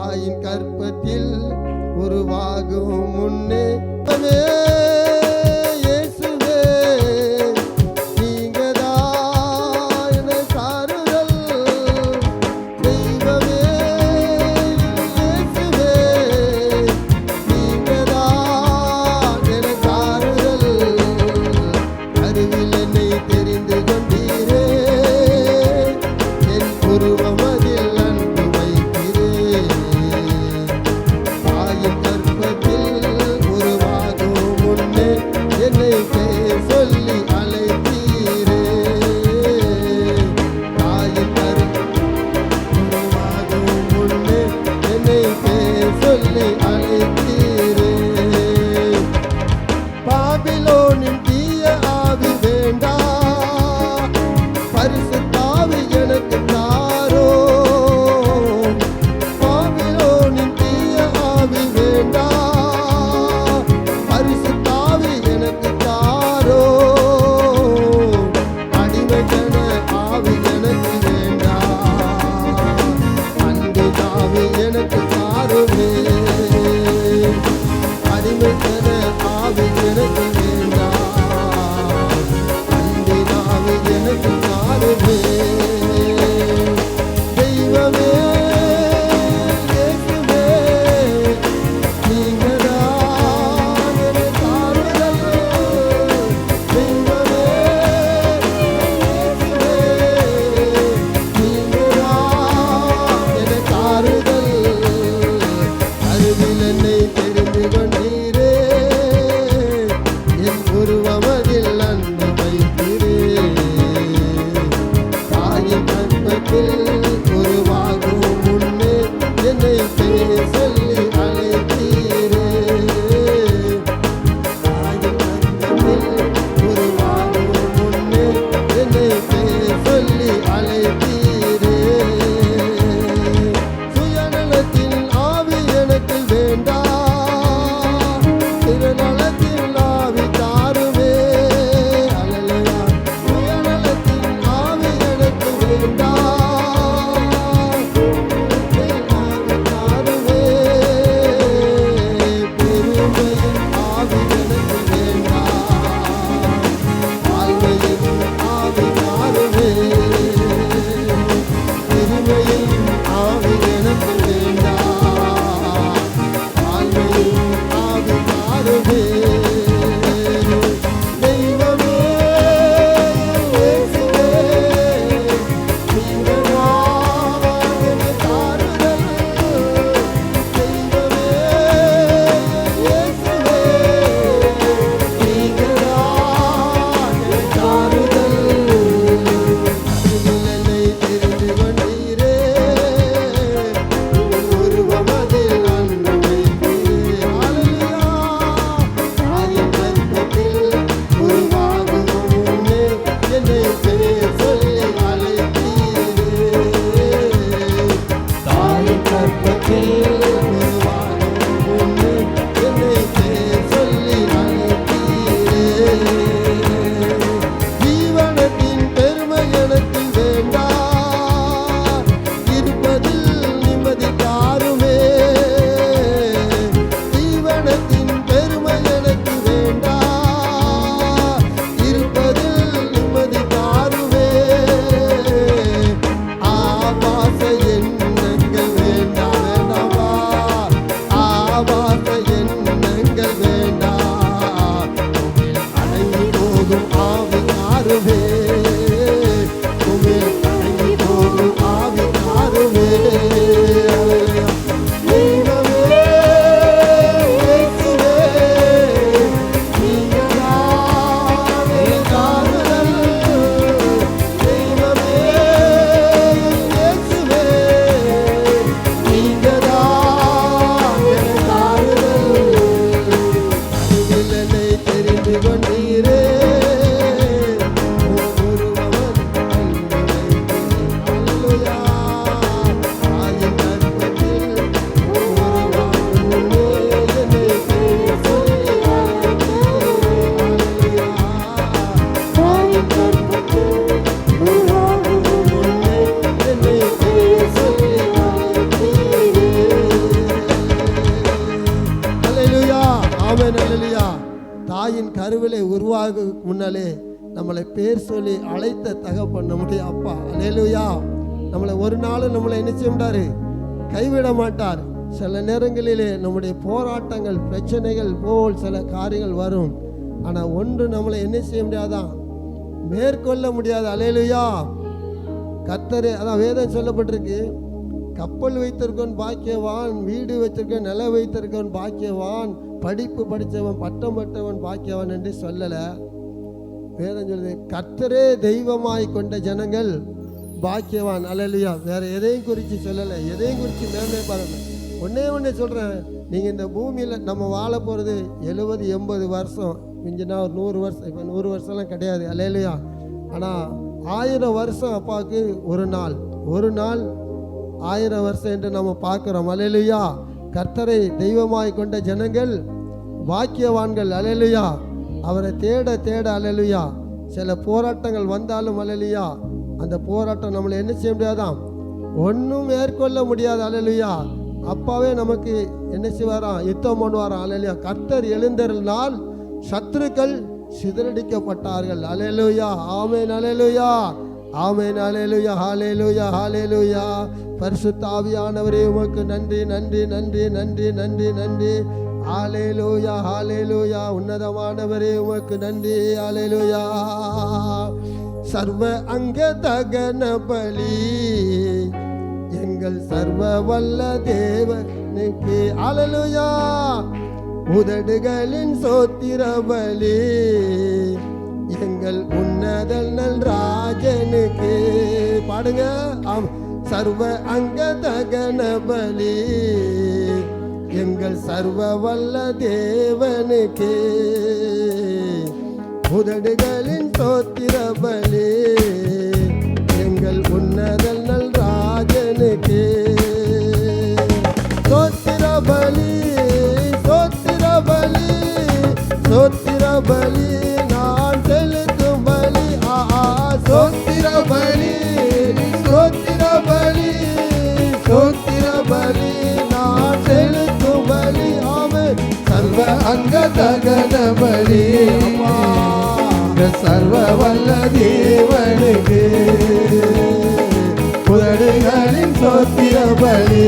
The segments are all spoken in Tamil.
தாயின் கற்பத்தில் உருவாகும் முன்னே. தாயின் கருவிலை உருவாக முன்னாலே நம்மளை பேர் சொல்லி அழைத்த தகப்பன் நம்முடைய அப்பா. அலையலுயா நம்மளை ஒரு நாளும் நம்மளை என்ன செய்ய மாட்டாரு கைவிட மாட்டார். சில நேரங்களிலே நம்முடைய போராட்டங்கள் பிரச்சனைகள் போல் சில காரியங்கள் வரும். ஆனால் ஒன்று நம்மளை என்ன செய்ய முடியாதான் மேற்கொள்ள முடியாது. அலையலுயா கர்த்தரே அதான் வேதம் சொல்லப்பட்டிருக்கு. கப்பல் வைத்திருக்கோன் பாக்கியவான் வீடு வைத்திருக்கவன் நில வைத்திருக்கோன் பாக்கியவான். படிப்பு படித்தவன் பட்டம் பட்டவன் பாக்கியவன் என்று சொல்லலை. வேதம் சொல்லுது கர்த்தரே தெய்வமாய் கொண்ட ஜனங்கள் பாக்கியவான். அலலியா வேற எதையும் குறித்து சொல்லலை. எதையும் குறித்து மேலே பாருங்க. ஒன்றே ஒன்றே சொல்கிறேன் நீங்கள் இந்த பூமியில் நம்ம வாழ போகிறது எழுபது எண்பது வருஷம். மிஞ்சினா ஒரு நூறு வருஷம். இப்போ நூறு வருஷம்லாம் கிடையாது. அலையிலையா ஆனால் ஆயிரம் வருஷம் அப்பாவுக்கு ஒரு நாள். ஒரு நாள் ஆயிரம் வருஷம் என்று நம்ம பார்க்குறோம். அலையிலையா கர்த்தரை தெய்வமாய் கொண்ட ஜனங்கள் பாக்கியவான்கள் அலையலுயா அவரை தேட தேட அலலுயா சில போராட்டங்கள் வந்தாலும் அலலுயா அந்த போராட்டம் நம்மளை என்ன செய்ய முடியாதாம்? ஒன்றும் மேற்கொள்ள முடியாது அலலுயா அப்பாவே நமக்கு என்ன செய்வாராம்? யுத்தம் பண்ணுவாராம் அலலுயா கர்த்தர் எழுந்தருளினால் சத்துருக்கள் சிதறடிக்கப்பட்டார்கள் அலையலுயா ஆமேன் நலலுயா ஆமேன். அலேலுயா ஹாலேலுயா ஹாலேலுயா பரிசுத்த ஆவியானவரே உமக்கு நன்றி நன்றி நன்றி நன்றி நன்றி நன்றி. ஹாலேலுயா ஹாலேலுயா உன்னதமானவரே உமக்கு நன்றி. ஹாலேலுயா சர்வ அங்க தகன பலி. எங்கள் சர்வ வல்ல தேவனுக்கு அலலுயா உதடுகளின் சோத்திர பலி எங்கள் உன்னதல் நல் ராஜனுக்கு. பாடுங்க ஆம் சர்வ அங்க தகன பலி. எங்கள் சர்வ வல்ல தேவனுக்கு. உதடுகளின் தோத்திர பலி. எங்கள் உன்னதல் நல் ராஜனுக்கு. தோத்திர பலி தோத்திர பலி தோத்திர பலி. சோத்திர பலி சோத்திர பலி சோத்திர பலி நான் செலுத்தும் பலி ஆமே சர்வ அங்க தகன பலி சர்வ வல்ல தேவனுக்கு புதடுகளின் சோத்திர பலி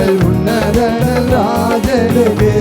எங்கள் உன்னதன ராஜனுவே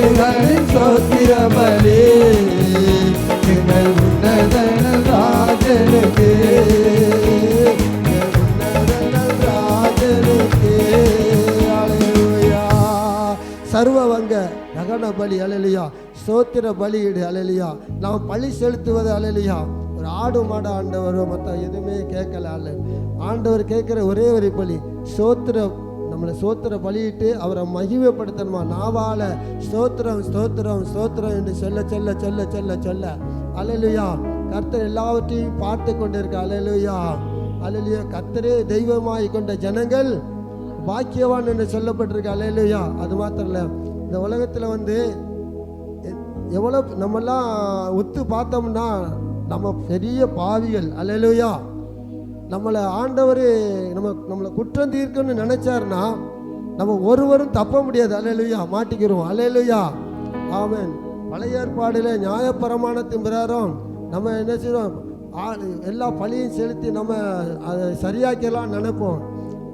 உதடுகளின் ஸ்தோத்திர பலி எங்கள் உன்னதனல் ராஜனுக்கு சர்வ வங்க நகன பலி அலலியா சோத்திர பலியிடு அலலியா நாம் பழி செலுத்துவது அலலியா ஒரு ஆடு மாடு ஆண்டவர் மற்ற எதுவுமே கேட்கல அல்ல. ஆண்டவர் கேட்குற ஒரே ஒரு பலி சோத்திர நம்மளை சோத்திர பலியிட்டு அவரை மகிமைப்படுத்தணுமா? நாவால ஸ்தோத்திரம் ஸ்தோத்திரம் ஸ்தோத்திரம் என்று சொல்ல சொல்ல சொல்ல சொல்ல சொல்ல. அலலுயா கர்த்தர் எல்லாவற்றையும் பார்த்து கொண்டிருக்க அலலுயா அலலுயா கர்த்தரே தெய்வமாய் கொண்ட ஜனங்கள் பாக்கியவான் என்று சொல்லப்பட்டிருக்க. அலலுயா அது மாத்திரம் இல்லை இந்த உலகத்தில் வந்து எவ்வளோ நம்மெல்லாம் ஒத்து பார்த்தோம்னா நம்ம பெரிய பாவிகள். அலலுயா நம்மளை ஆண்டவர் நம்ம நம்மளை குற்றம் தீர்க்கணும்னு நினச்சாருன்னா நம்ம ஒருவரும் தப்ப முடியாது. அலையலுயா மாட்டிக்கிறோம். அலையலுயா ஆமன். பழைய ஏற்பாடில் நியாயப்பிரமாணத்தின் பிரகாரம் நம்ம என்ன செய்கிறோம் எல்லா பழியும் செலுத்தி நம்ம அதை சரியாக்கலாம் நினைப்போம்.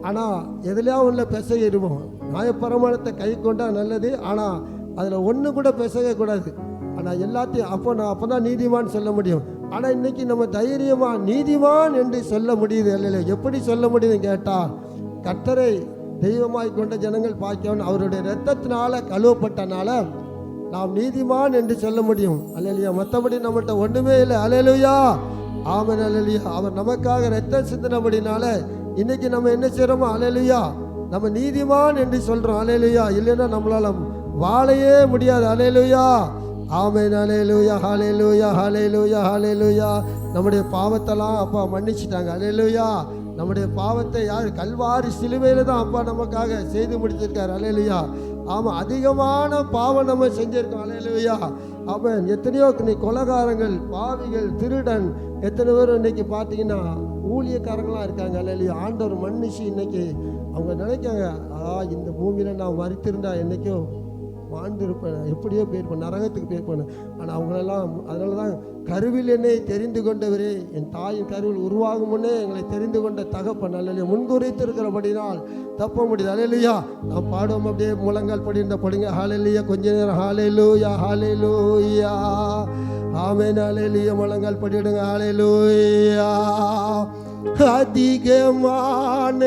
ஆனால் எதுலையா உள்ள பிசகிடுவோம் நியாயப்பிரமாணத்தை கை கொண்டால் நல்லது ஆனால் அதில் ஒன்று கூட பிசகக்கூடாது ஆனால் எல்லாத்தையும் அப்போ நான் அப்போ தான் நீதிமான்னு சொல்ல முடியும். ஆனால் இன்றைக்கி நம்ம தைரியமாக நீதிவான் என்று சொல்ல முடியுது. இல்லை எப்படி சொல்ல முடியுதுன்னு கேட்டால் கத்தரை தெய்வமாய் கொண்ட ஜனங்கள் பாக்கியவன். அவருடைய இரத்தத்தினால கழுவப்பட்டனால நாம் நீதிமான் என்று சொல்ல முடியும். அல்லையா மற்றபடி நம்மகிட்ட ஒன்றுமே இல்லை. அலையலுயா ஆமன் அலையலியா அவர் நமக்காக ரத்தம் சிந்தினபடினால இன்னைக்கு நம்ம என்ன செய்கிறோமோ அலையலுயா நம்ம நீதிமான் என்று சொல்கிறோம் அலையலுயா இல்லைன்னா நம்மளால் வாழையே முடியாது. அலையலுயா ஆமேன். அலையலூயா ஹலையலூயா ஹலையலூயா ஹலையலூயா நம்முடைய பாவத்தெல்லாம் அப்பா மன்னிச்சிட்டாங்க. அலையலுயா நம்முடைய பாவத்தை யார் கல்வாரி சிலுவையில் தான் அப்பா நமக்காக செய்து முடிச்சிருக்காரு. அலையலுயா ஆமாம் அதிகமான பாவம் நம்ம செஞ்சிருக்கோம். அலையலுயா அவன் எத்தனையோ நீ கொலகாரங்கள் பாவிகள் திருடன் எத்தனை பேர் இன்னைக்கு பார்த்தீங்கன்னா ஊழியக்காரங்களாம் இருக்காங்க. அலையலுயா ஆண்டவர் மன்னிச்சு இன்னைக்கு அவங்க நினைக்காங்க ஆ இந்த பூமியில் நான் மறித்திருந்தா என்றைக்கும் வாழ்ந்திருப்பேன். எப்படியோ போயிருப்பேன் நரகத்துக்கு போயிருப்பேன் ஆனால் அவங்களெல்லாம் அதனால தான் கருவில் என்னை தெரிந்து கொண்டவரே. என் தாயின் கருவில் உருவாகும் முன்னே எங்களை தெரிந்து கொண்ட தகப்பன். அல்லையா முன்குறித்திருக்கிறபடினால் தப்ப முடியுது. அலையிலையா நாம் பாடுவோம் அப்படியே முழங்கால் படிந்த படுங்க. ஹாலையிலையா கொஞ்ச நேரம். ஹாலையிலூயா ஹாலையிலூயா ஆமேன். அலையிலையா முழங்கால் படிடுங்க. ஹாலையிலூயா அதிகமான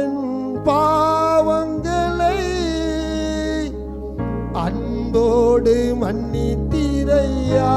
என் பாவங்களை அன்போடு மன்னித்தீரையா.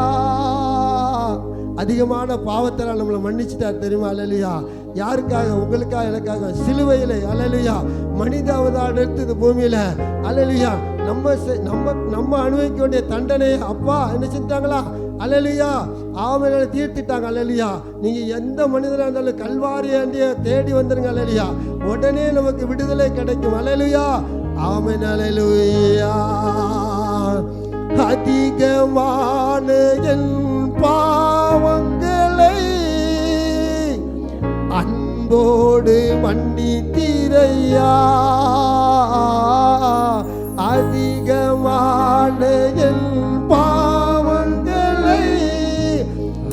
அதிகமான பாவத்தெல்லாம் நம்மளை மன்னிச்சிட்டார் தெரியுமா? அலலியா யாருக்காக? உங்களுக்காக எனக்காக. சிலுவையில். அலலியா மனித அவதாரம் எடுத்தது பூமியில். அலலியா நம்ம செ- நம்ம நம்ம அனுபவிக்க வேண்டிய தண்டனை அப்பா என்ன செஞ்சாங்களா அலலியா ஆவணை தீர்த்துட்டாங்க. அலலியா நீங்க எந்த மனிதராக இருந்தாலும் கல்வாரியாண்டிய தேடி வந்துருங்க. அலலியா உடனே நமக்கு விடுதலை கிடைக்கும். அலலியா அவனலையா அதிகமான என் பாவங்களை அன்போடு மன்னித்திரையா. அதிகமான என் பாவங்களை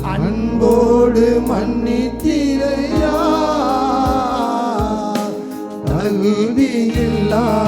அன்போடு மன்னித்திரையா. தகுதியில்லா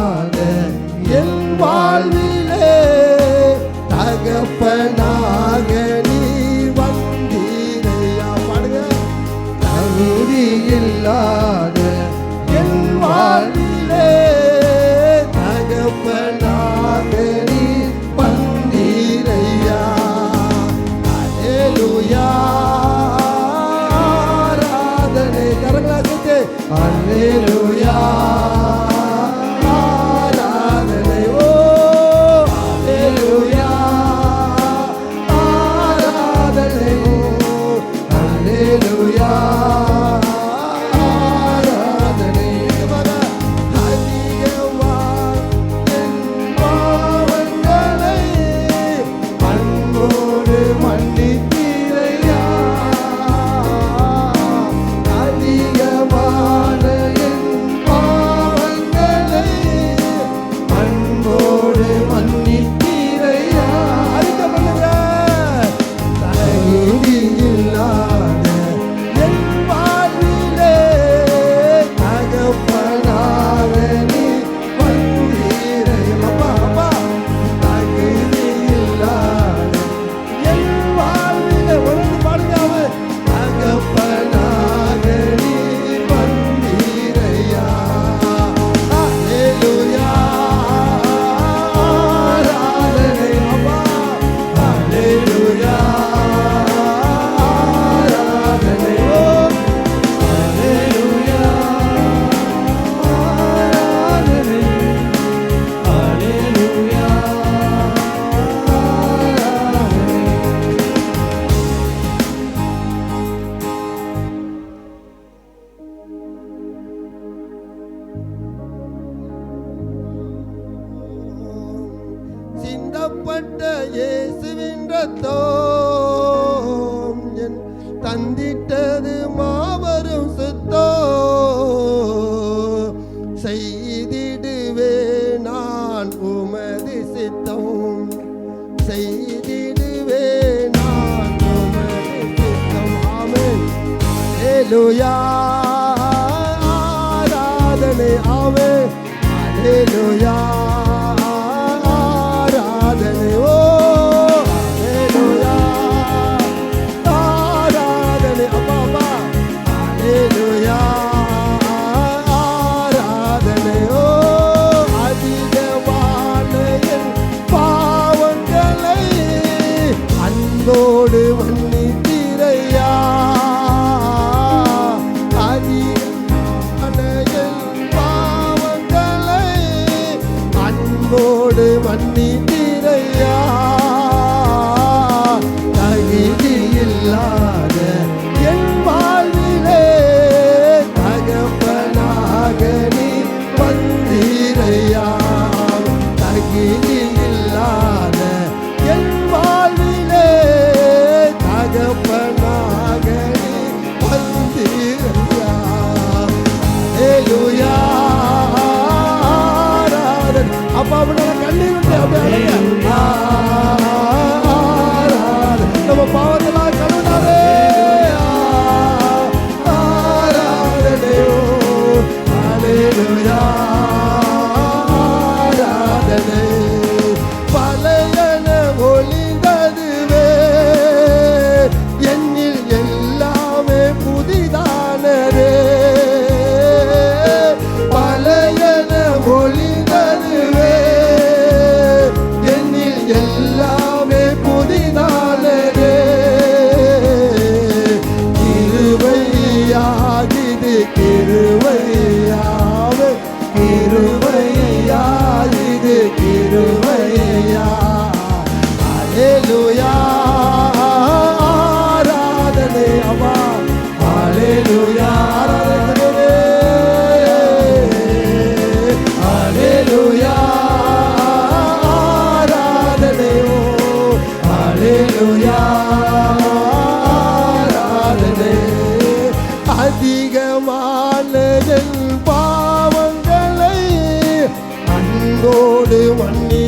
the one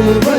We'll